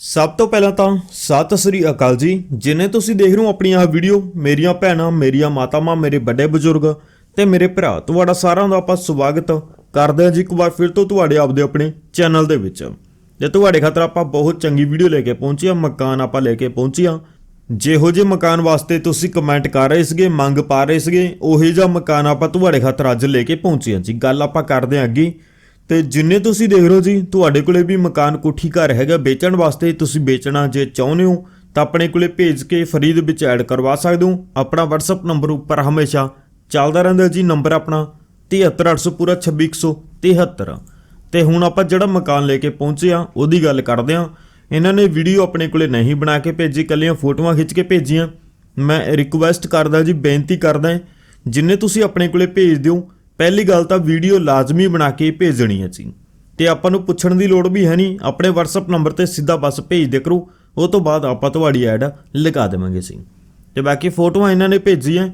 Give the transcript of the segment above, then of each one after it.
ਸਭ ਤੋਂ ਪਹਿਲਾਂ ਤਾਂ ਸਤਿ ਸ੍ਰੀ ਅਕਾਲ ਜੀ। ਜਿਨੇ ਤੁਸੀਂ ਦੇਖ ਰਹੇ ਹੋ ਆਪਣੀ ਆਹ ਵੀਡੀਓ, ਮੇਰੀਆਂ ਭੈਣਾਂ, ਮੇਰੀਆਂ ਮਾਤਾਵਾਂ, ਮੇਰੇ ਵੱਡੇ ਬਜ਼ੁਰਗ ਤੇ ਮੇਰੇ ਭਰਾ, ਤੁਹਾਡਾ ਸਾਰਿਆਂ ਦਾ ਆਪਾਂ ਸਵਾਗਤ ਕਰਦੇ ਹਾਂ ਜੀ ਇੱਕ ਵਾਰ ਫਿਰ ਤੋਂ ਤੁਹਾਡੇ ਆਪਦੇ ਆਪਣੇ ਚੈਨਲ ਦੇ ਵਿੱਚ। ਜੇ ਤੁਹਾਡੇ ਖਾਤਰ ਆਪਾਂ ਬਹੁਤ ਚੰਗੀ ਵੀਡੀਓ ਲੈ ਕੇ ਪਹੁੰਚੇ ਆ ਮਕਾਨ ਆਪਾਂ ਲੈ ਕੇ ਪਹੁੰਚੇ ਹਾਂ। ਜਿਹੋ ਜਿਹੇ ਮਕਾਨ ਵਾਸਤੇ ਤੁਸੀਂ ਕਮੈਂਟ ਕਰ ਰਹੇ ਸੀਗੇ, ਮੰਗ ਪਾ ਰਹੇ ਸੀਗੇ, ਉਹੀ ਜਿਹਾ ਮਕਾਨ ਆਪਾਂ ਤੁਹਾਡੇ ਖਾਤਰ ਅੱਜ ਲੈ ਕੇ ਪਹੁੰਚੇ ਹਾਂ ਜੀ। ਗੱਲ ਆਪਾਂ ਕਰਦੇ ਹਾਂ ਅੱਗੇ। ਤੇ ਜਿੰਨੇ ਤੁਸੀਂ ਦੇਖ ਰਹੇ ਹੋ ਜੀ, ਤੁਹਾਡੇ ਕੋਲੇ ਵੀ ਮਕਾਨ ਕੋਠੀ ਘਰ ਹੈਗਾ, ਵੇਚਣ ਵਾਸਤੇ ਤੁਸੀਂ ਵੇਚਣਾ ਜੇ ਚਾਹੁੰਦੇ ਹੋ, ਤਾਂ ਆਪਣੇ ਕੋਲੇ ਭੇਜ ਕੇ ਫਰੀਦ ਵਿੱਚ ਐਡ ਕਰਵਾ ਸਕਦੇ ਹੋ। ਆਪਣਾ WhatsApp ਨੰਬਰ ਉੱਪਰ ਹਮੇਸ਼ਾ ਚੱਲਦਾ ਰਹਿੰਦਾ ਜੀ ਨੰਬਰ ਆਪਣਾ 73800 ਪੂਰਾ 2673 ਤੇ ਹੁਣ ਆਪਾਂ ਜਿਹੜਾ ਮਕਾਨ ਲੈ ਕੇ ਪਹੁੰਚੇ ਆ ਉਹਦੀ ਗੱਲ ਕਰਦੇ ਆ ਇਹਨਾਂ ਨੇ ਵੀਡੀਓ ਆਪਣੇ ਕੋਲੇ ਨਹੀਂ ਬਣਾ ਕੇ ਭੇਜੀ ਕੱਲੀਆਂ ਫੋਟੋਆਂ ਖਿੱਚ ਕੇ ਭੇਜੀਆਂ। ਮੈਂ ਰਿਕੁਐਸਟ ਕਰਦਾ ਜੀ, ਬੇਨਤੀ ਕਰਦਾ ਜਿੰਨੇ ਤੁਸੀਂ ਆਪਣੇ ਕੋਲੇ ਭੇਜ ਦਿਓ ਪਹਿਲੀ ਗੱਲ ਤਾਂ ਵੀਡੀਓ ਲਾਜ਼ਮੀ ਬਣਾ ਕੇ ਭੇਜਣੀ ਹੈ ਜੀ। ਤੇ ਆਪਾਂ ਨੂੰ ਪੁੱਛਣ ਦੀ ਲੋੜ ਵੀ ਹੈ ਨਹੀਂ। ਆਪਣੇ WhatsApp ਨੰਬਰ ਤੇ ਸਿੱਧਾ ਬਸ ਭੇਜ ਦੇ ਕਰੋ। ਉਹ ਤੋਂ ਬਾਅਦ ਆਪਾਂ ਤੁਹਾਡੀ ਐਡ ਲਗਾ ਦੇਵਾਂਗੇ ਜੀ। ਤੇ ਬਾਕੀ ਫੋਟੋਆਂ ਇਹਨਾਂ ਨੇ ਭੇਜੀਆਂ।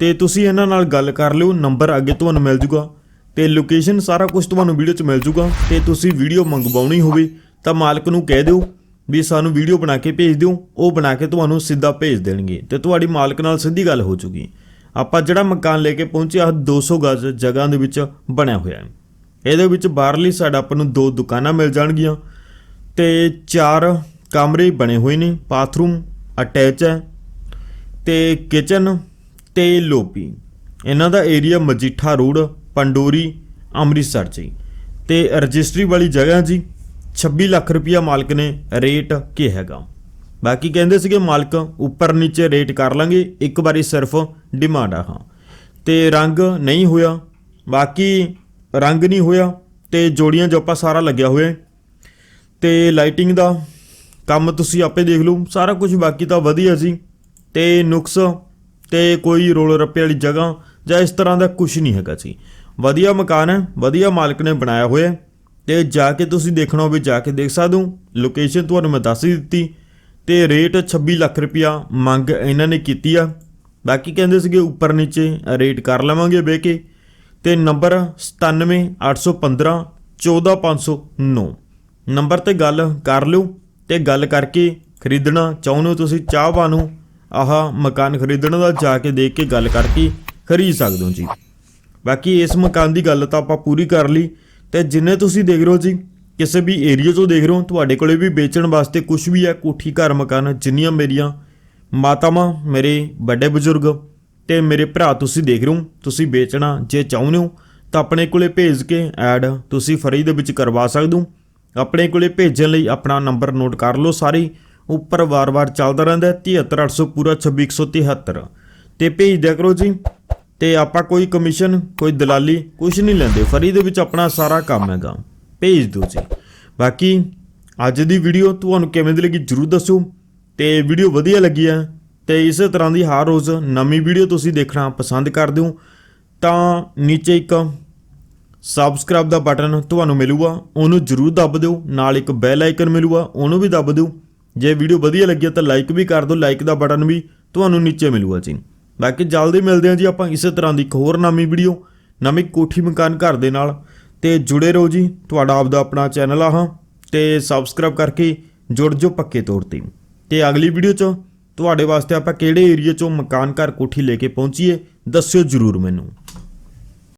ਤੇ ਤੁਸੀਂ ਇਹਨਾਂ ਨਾਲ ਗੱਲ ਕਰ ਲਿਓ। ਨੰਬਰ ਅੱਗੇ ਤੁਹਾਨੂੰ ਮਿਲ ਜੂਗਾ। ਤੇ ਲੋਕੇਸ਼ਨ ਸਾਰਾ ਕੁਝ ਤੁਹਾਨੂੰ ਵੀਡੀਓ 'ਚ ਮਿਲ ਜੂਗਾ। ਤੇ ਤੁਸੀਂ ਵੀਡੀਓ ਮੰਗਵਾਉਣੀ ਹੋਵੇ ਤਾਂ ਮਾਲਕ ਨੂੰ ਕਹਿ ਦਿਓ ਵੀ ਸਾਨੂੰ ਵੀਡੀਓ ਬਣਾ ਕੇ ਭੇਜ ਦਿਓ। ਉਹ ਬਣਾ ਕੇ ਤੁਹਾਨੂੰ ਸਿੱਧਾ ਭੇਜ ਦੇਣਗੇ। ਤੇ ਤੁਹਾਡੀ ਮਾਲਕ ਨਾਲ ਸਿੱਧੀ ਗੱਲ ਹੋ ਜੂਗੀ। ਆਪਾਂ ਜਿਹੜਾ ਮਕਾਨ ਲੈ ਕੇ ਪਹੁੰਚੇ ਆ 200 ਗਜ਼ ਜਗ੍ਹਾ ਦੇ ਵਿੱਚ ਬਣਿਆ ਹੋਇਆ ਹੈ। ਇਹਦੇ ਵਿੱਚ ਬਾਹਰਲੀ ਸਾਈਡ ਆਪਾਂ ਨੂੰ ਦੋ ਦੁਕਾਨਾਂ ਮਿਲ ਜਾਣਗੀਆਂ ਤੇ ਚਾਰ ਕਮਰੇ ਬਣੇ ਹੋਏ ਨੇ ਬਾਥਰੂਮ ਅਟੈਚ ਹੈ ਤੇ ਕਿਚਨ ਤੇ ਲੋਬੀ ਇਹਨਾਂ ਦਾ ਏਰੀਆ ਮਜੀਠਾ ਰੋਡ, ਪੰਡੋਰੀ, ਅੰਮ੍ਰਿਤਸਰ 'ਚ ਜੀ ਤੇ ਰਜਿਸਟਰੀ ਵਾਲੀ ਜਗ੍ਹਾ ਜੀ 26 ਲੱਖ ਰੁਪਇਆ ਮਾਲਕ ਨੇ ਰੇਟ ਕੀ ਹੈਗਾ। ਬਾਕੀ ਕਹਿੰਦੇ ਸੀਗੇ ਮਾਲਕ ਉੱਪਰ ਨੀਚੇ ਰੇਟ ਕਰ ਲਾਂਗੇ, ਇੱਕ ਵਾਰੀ ਸਿਰਫ ਡਿਮਾਂਡ ਆ, ਹਾਂ। ਤੇ ਰੰਗ ਨਹੀਂ ਹੋਇਆ, ਬਾਕੀ ਰੰਗ ਨਹੀਂ ਹੋਇਆ ਤੇ ਜੋੜੀਆਂ ਜੋਪਾ ਸਾਰਾ ਲੱਗਿਆ ਹੋਇਆ ਹੈ। ਤੇ ਲਾਈਟਿੰਗ ਦਾ ਕੰਮ ਤੁਸੀਂ ਆਪੇ ਦੇਖ ਲਓ, ਸਾਰਾ ਕੁਝ ਬਾਕੀ ਤਾਂ ਵਧੀਆ ਸੀ। ਤੇ ਨੁਕਸ ਤੇ ਕੋਈ ਰੋਲ ਰੱਪੇ ਵਾਲੀ ਜਗ੍ਹਾ ਜਾਂ ਇਸ ਤਰ੍ਹਾਂ ਦਾ ਕੁਝ ਨਹੀਂ ਹੈਗਾ ਸੀ। ਵਧੀਆ ਮਕਾਨ ਹੈ, ਵਧੀਆ ਮਾਲਕ ਨੇ ਬਣਾਇਆ ਹੋਇਆ ਹੈ। ਤੇ ਜਾ ਕੇ ਤੁਸੀਂ ਦੇਖਣਾ ਹੋਵੇ, ਜਾ ਕੇ ਦੇਖ ਸਕਦੇ ਹੋ। ਲੋਕੇਸ਼ਨ ਤੁਹਾਨੂੰ ਮੈਂ ਦੱਸ ਹੀ ਦਿੱਤੀ। ਤੇ ਰੇਟ 26 ਲੱਖ ਰੁਪਇਆ ਮੰਗ ਇਹਨਾਂ ਨੇ ਕੀਤੀ ਆ। ਬਾਕੀ ਕਹਿੰਦੇ ਸੀਗੇ ਉੱਪਰ ਨੀਚੇ ਰੇਟ ਕਰ ਲਵਾਂਗੇ ਬਹਿ ਕੇ ਤੇ ਨੰਬਰ 97815 14509 ਨੰਬਰ ਤੇ ਗੱਲ ਕਰ ਲਿਓ ਤੇ ਗੱਲ ਕਰਕੇ ਖਰੀਦਣਾ ਚਾਹੁੰਦੇ ਹੋ ਤੁਸੀਂ ਚਾਹਵਾਨ ਨੂੰ ਆਹ ਮਕਾਨ ਖਰੀਦਣ ਦਾ ਜਾ ਕੇ ਦੇਖ ਕੇ ਗੱਲ ਕਰਕੇ ਖਰੀਦ ਸਕਦੇ ਹੋ ਜੀ। ਬਾਕੀ ਇਸ ਮਕਾਨ ਦੀ ਗੱਲ ਤਾਂ ਆਪਾਂ ਪੂਰੀ ਕਰ ਲਈ ਤੇ ਜਿੰਨੇ ਤੁਸੀਂ ਦੇਖ ਰਹੇ ਹੋ ਜੀ ਕਿਸੇ ਵੀ ਏਰੀਆ 'ਚੋਂ ਦੇਖ ਰਹੇ ਹੋ, ਤੁਹਾਡੇ ਕੋਲੇ ਵੀ ਵੇਚਣ ਵਾਸਤੇ ਕੁਝ ਵੀ ਹੈ, ਕੋਠੀ, ਘਰ, ਮਕਾਨ, ਜਿੰਨੀਆਂ ਮੇਰੀਆਂ ਮਾਤਾਵਾਂ, ਮੇਰੇ ਵੱਡੇ ਬਜ਼ੁਰਗ ਤੇ ਮੇਰੇ ਭਰਾ ਤੁਸੀਂ ਦੇਖ ਰਹੇ ਹੋ, ਤੁਸੀਂ ਵੇਚਣਾ ਜੇ ਚਾਹੁੰਦੇ ਹੋ, ਤਾਂ ਆਪਣੇ ਕੋਲੇ ਭੇਜ ਕੇ ਐਡ ਤੁਸੀਂ ਫਰੀ ਦੇ ਵਿੱਚ ਕਰਵਾ ਸਕਦੇ ਹੋ। ਆਪਣੇ ਕੋਲੇ ਭੇਜਣ ਲਈ ਆਪਣਾ ਨੰਬਰ ਨੋਟ ਕਰ ਲਓ ਸਾਰੇ, ਉੱਪਰ ਵਾਰ-ਵਾਰ ਚੱਲਦਾ ਰਹਿੰਦਾ ਹੈ 73800 ਪੂਰਾ 2673 ਤੇ ਭੇਜ ਦਿਆ ਕਰੋ ਜੀ, ਤੇ ਆਪਾਂ ਕੋਈ ਕਮਿਸ਼ਨ ਕੋਈ ਦਲਾਲੀ ਕੁਝ ਨਹੀਂ ਲੈਂਦੇ, ਫਰੀ ਦੇ ਵਿੱਚ ਆਪਣਾ ਸਾਰਾ ਕੰਮ ਹੈਗਾ। ਭੇਜ ਦਿਓ ਜੀ। ਬਾਕੀ ਅੱਜ ਦੀ ਵੀਡੀਓ ਤੁਹਾਨੂੰ ਕਿਵੇਂ ਦੀ ਲੱਗੀ ਜਰੂਰ ਦੱਸਿਓ ਤੇ ਵੀਡੀਓ ਵਧੀਆ ਲੱਗੀ ਹੈ ਤੇ ਇਸੇ ਤਰ੍ਹਾਂ ਦੀ ਹਰ ਰੋਜ਼ ਨਵੀਂ ਵੀਡੀਓ ਤੁਸੀਂ ਦੇਖਣਾ ਪਸੰਦ ਕਰਦੇ ਹੋ ਤਾਂ ਨੀਚੇ ਇੱਕ ਸਬਸਕ੍ਰਾਈਬ ਦਾ ਬਟਨ ਤੁਹਾਨੂੰ ਮਿਲੂਗਾ, ਉਹਨੂੰ ਜਰੂਰ ਦੱਬ ਦਿਓ, ਨਾਲ ਇੱਕ ਬੈਲ ਆਈਕਨ ਮਿਲੂਗਾ, ਉਹਨੂੰ ਵੀ ਦੱਬ ਦਿਓ। ਜੇ ਵੀਡੀਓ ਵਧੀਆ ਲੱਗੀ ਤਾਂ ਲਾਈਕ ਵੀ ਕਰ ਦਿਓ ਲਾਈਕ ਦਾ ਬਟਨ ਵੀ ਤੁਹਾਨੂੰ ਨੀਚੇ ਮਿਲੂਗਾ ਜੀ। ਬਾਕੀ ਜਲਦੀ ਮਿਲਦੇ ਹਾਂ ਜੀ ਆਪਾਂ ਇਸੇ ਤਰ੍ਹਾਂ ਦੀ ਇੱਕ ਹੋਰ ਨਵੀਂ ਵੀਡੀਓ ਨਵੀਂ ਕੋਠੀ ਮਕਾਨ ਘਰ ਦੇ ਨਾਲ। ਤੇ ਜੁੜੇ ਰਹੋ ਜੀ। ਤੁਹਾਡਾ ਆਪਦਾ ਆਪਣਾ ਚੈਨਲ ਆ ਹਾਂ ਤੇ ਸਬਸਕ੍ਰਾਈਬ ਕਰਕੇ ਜੁੜ ਜਾਓ ਪੱਕੇ ਤੌਰ ਤੇ। ਤੇ ਅਗਲੀ ਵੀਡੀਓ 'ਚ ਤੁਹਾਡੇ ਵਾਸਤੇ ਆਪਾਂ ਕਿਹੜੇ ਏਰੀਆ 'ਚੋਂ ਮਕਾਨ ਘਰ ਕੋਠੀ ਲੈ ਕੇ ਪਹੁੰਚੀਏ, ਦੱਸਿਓ ਜਰੂਰ ਮੈਨੂੰ।